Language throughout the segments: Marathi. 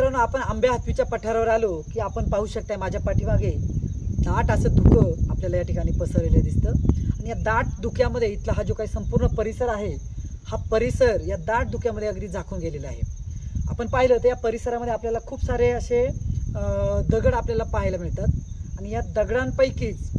मित्रांनो आपण आंब्या हातवीच्या पठारावर आलो की आपण पाहू शकताय माझ्या पाठीमागे दाट असं धुकं आपल्याला या ठिकाणी पसरलेलं दिसतं. आणि या दाट धुक्यामध्ये इथला हा जो काही संपूर्ण परिसर आहे हा परिसर या दाट धुक्यामध्ये अगदी झाकून गेलेला आहे. आपण पाहिलं तर या परिसरामध्ये आपल्याला खूप सारे असे दगड आपल्याला पाहायला मिळतात. आणि या दगडांपैकीच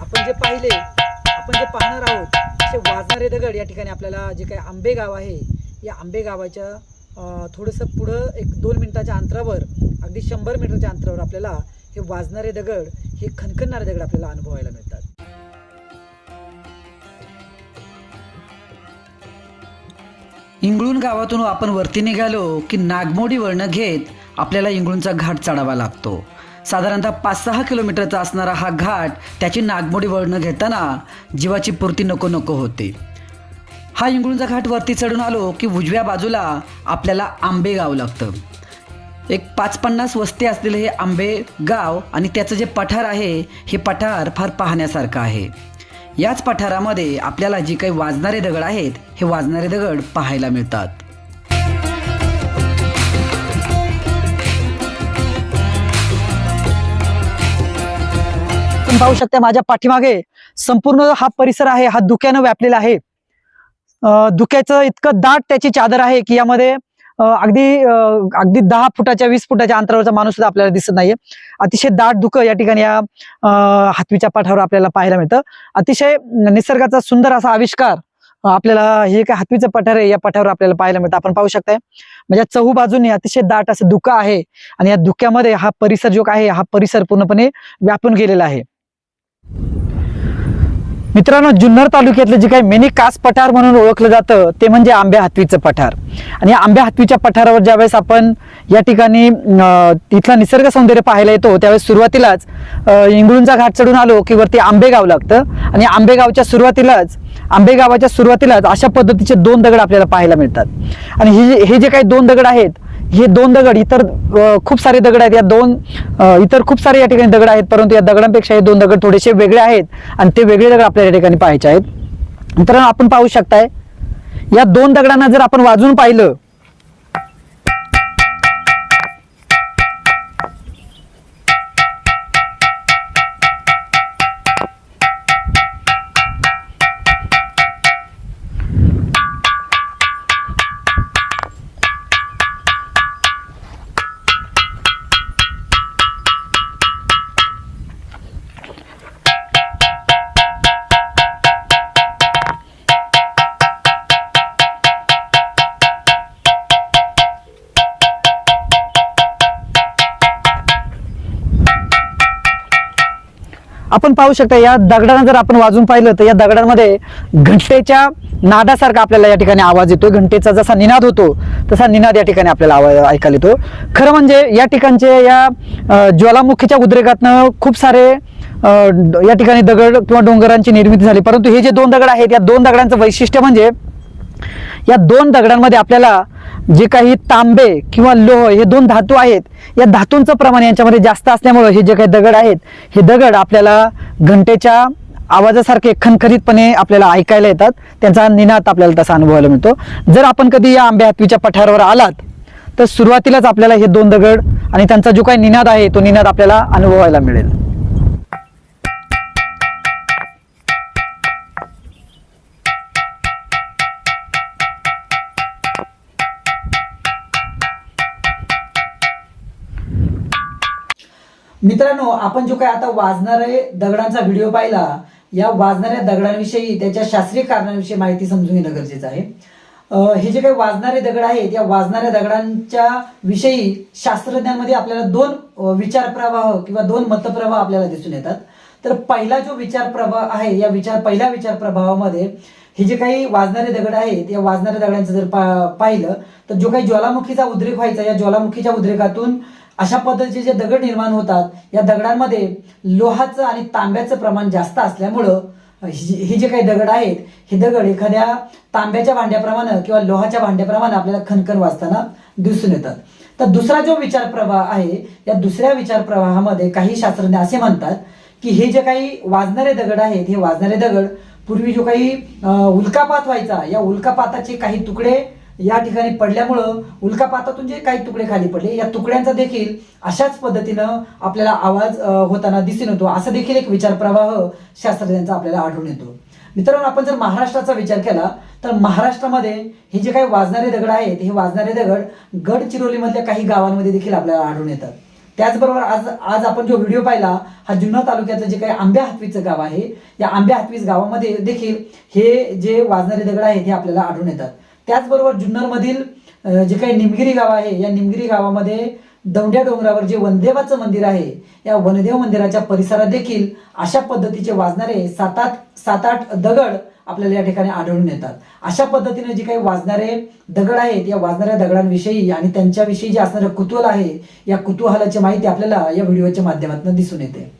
आपण जे पाहिले आपण जे पाहणार आहोत असे वाजणारे दगड या ठिकाणी आपल्याला जे काही आंबे गाव आहे या आंबे गावाच्या थोडंसं पुढं एक दोन मिनिटाच्या अंतरावर अगदी शंभर मीटरच्या अंतरावर आपल्याला हे वाजणारे दगड हे खणखणणारे दगड आपल्याला अनुभवायला मिळतात. इंगळूण गावातून आपण वरती निघालो की नागमोडी वळणं घेत आपल्याला इंगळूणचा घाट चढावा लागतो. साधारणतः पाच सहा किलोमीटरचा असणारा हा घाट त्याची नागमोडी वळणं घेताना जीवाची पूर्ती नको नको होते. हा इंगळूंचा घाट वरती चढून आलो की उजव्या बाजूला आपल्याला आंबे गाव लागतं. एक पाच पन्नास वस्ती असलेलं हे आंबे गाव आणि त्याचं जे पठार आहे हे पठार फार पाहण्यासारखं आहे. याच पठारामध्ये आपल्याला जी काही वाजणारे दगड आहेत हे वाजणारे दगड पाहायला मिळतात. तुम्ही पाहू शकता माझ्या पाठीमागे संपूर्ण हा परिसर आहे हा धुक्यानं व्यापलेला आहे. धुक्याचं इतकं दाट त्याची चादर आहे की यामध्ये अगदी अगदी दहा फुटाच्या वीस फुटाच्या अंतरावरचा माणूस सुद्धा आपल्याला दिसत नाहीये. अतिशय दाट धुकं या ठिकाणी या हातवीच्या पाठावर आपल्याला पाहायला मिळतं. अतिशय निसर्गाचा सुंदर असा आविष्कार आपल्याला हे काय हातवीचं पठार आहे या पठारावर आपल्याला पाहायला मिळतं. आपण पाहू शकताय म्हणजे चहू बाजूने अतिशय दाट असं धुकं आहे आणि या धुक्यामध्ये हा परिसर जो आहे हा परिसर पूर्णपणे व्यापून गेलेला आहे. मित्रांनो जुन्नर तालुक्यातलं जे काही मेनी कास पठार म्हणून ओळखलं जातं ते म्हणजे आंब्या हातवीचं पठार. आणि आंब्या हातवीच्या पठारावर ज्यावेळेस आपण या ठिकाणी तिथला निसर्ग सौंदर्य पाहायला येतो त्यावेळेस सुरुवातीलाच इंगळूंचा घाट चढून आलो की वरती आंबेगाव लागतं. आणि आंबेगावच्या सुरुवातीलाच आंबेगावाच्या सुरुवातीलाच अशा पद्धतीचे दोन दगड आपल्याला पाहायला मिळतात. आणि हे जे- हे जे काही दोन दगड आहेत हे दोन दगड इतर खूप सारे दगड आहेत. या दोन इतर खूप सारे या ठिकाणी दगड आहेत परंतु या दगडांपेक्षा हे दोन दगड थोडेसे वेगळे आहेत आणि ते वेगळे दगड आपल्या या ठिकाणी पाहायचे आहेत. मित्रांनो आपण पाहू शकताय या दोन दगडांना जर आपण वाजून पाहिलं आपण पाहू शकता या दगडांना जर आपण वाजून पाहिलं तर या दगडांमध्ये घंटेच्या नादासारखा आपल्याला या ठिकाणी आवाज येतो. घंटेचा जसा निनाद होतो तसा निनाद या ठिकाणी आपल्याला आवाज ऐकायला येतो. खरं म्हणजे या ठिकाणचे या ज्वालामुखीच्या उद्रेकातनं खूप सारे या ठिकाणी दगड किंवा डोंगरांची निर्मिती झाली. परंतु हे जे दोन दगड आहेत या दोन दगडांचं वैशिष्ट्य म्हणजे या दोन दगडांमध्ये आपल्याला जे काही तांबे किंवा लोह हे दोन धातू आहेत या धातूंचं प्रमाण यांच्यामध्ये जास्त असल्यामुळं हे जे काही दगड आहेत हे दगड आपल्याला घंटेच्या आवाजासारखे खणखणीतपणे आपल्याला ऐकायला येतात. त्यांचा निनाद आपल्याला तसा अनुभवायला मिळतो. जर आपण कधी या आंबे हातवीच्या पठारावर आलात तर सुरुवातीलाच आपल्याला हे दोन दगड आणि त्यांचा जो काही निनाद आहे तो निनाद आपल्याला अनुभवायला मिळेल. मित्रांनो आपण जो काय आता वाजणारे दगडांचा व्हिडिओ पाहिला या वाजणाऱ्या दगडांविषयी त्याच्या शास्त्रीय कारणांविषयी माहिती समजून घेणं गरजेचं आहे. हे जे काही वाजणारे दगड आहेत या वाजणाऱ्या दगडांच्या विषयी शास्त्रज्ञांमध्ये आपल्याला दोन विचार प्रवाह किंवा दोन मतप्रवाह आपल्याला दिसून येतात. तर पहिला जो विचार प्रवाह आहे या विचार पहिल्या विचार प्रभावामध्ये हे जे काही वाजणारे दगड आहेत या वाजणाऱ्या दगडांचं जर पा- पाहिलं तर जो काही ज्वालामुखीचा उद्रेक व्हायचा या ज्वालामुखीच्या उद्रेकातून अशा पद्धतीचे जे दगड निर्माण होतात या दगडांमध्ये लोहाचं आणि तांब्याचं प्रमाण जास्त असल्यामुळं हे जे काही दगड आहेत हे दगड एखाद्या तांब्याच्या भांड्याप्रमाणे किंवा लोहाच्या भांड्याप्रमाणे आपल्याला खणखण वाजताना दिसून येतात. तर दुसरा जो विचार प्रवाह आहे या दुसऱ्या विचार प्रवाहामध्ये काही शास्त्रज्ञ असे म्हणतात की हे जे काही वाजणारे दगड आहेत हे वाजणारे दगड पूर्वी जो काही उल्कापात व्हायचा या उल्कापाताचे काही तुकडे या ठिकाणी पडल्यामुळं उल्कापातातून जे काही तुकडे खाली पडले या तुकड्यांचा देखील अशाच पद्धतीनं आपल्याला आवाज होताना दिसून येतो. असं देखील एक विचार प्रवाह शास्त्रज्ञांचा आपल्याला आढळून येतो. मित्रांनो आपण जर महाराष्ट्राचा विचार केला तर महाराष्ट्रामध्ये हे जे काही वाजणारे दगड आहेत हे वाजणारे दगड गडचिरोलीमधल्या काही गावांमध्ये देखील आपल्याला आढळून येतात. त्याचबरोबर आज आज आपण जो व्हिडिओ पाहिला हा जुन्नर तालुक्यातलं जे काही आंब्या हातवीचं गाव आहे या आंब्या हातवीज गावामध्ये देखील हे जे वाजणारे दगड आहेत हे आपल्याला आढळून येतात. त्याचबरोबर जुन्नरमधील जे काही निमगिरी गाव आहे या निमगिरी गावामध्ये दौंड्या डोंगरावर जे वनदेवाचं मंदिर आहे या वनदेव मंदिराच्या परिसरात देखील अशा पद्धतीचे वाजणारे सात आठ सात आठ दगड आपल्याला या ठिकाणी आढळून येतात. अशा पद्धतीने जे काही वाजणारे दगड आहेत या वाजणाऱ्या दगडांविषयी आणि त्यांच्याविषयी जे असणारं कुतूहल आहे या कुतूहलाची माहिती आपल्याला या व्हिडिओच्या माध्यमातून दिसून येते.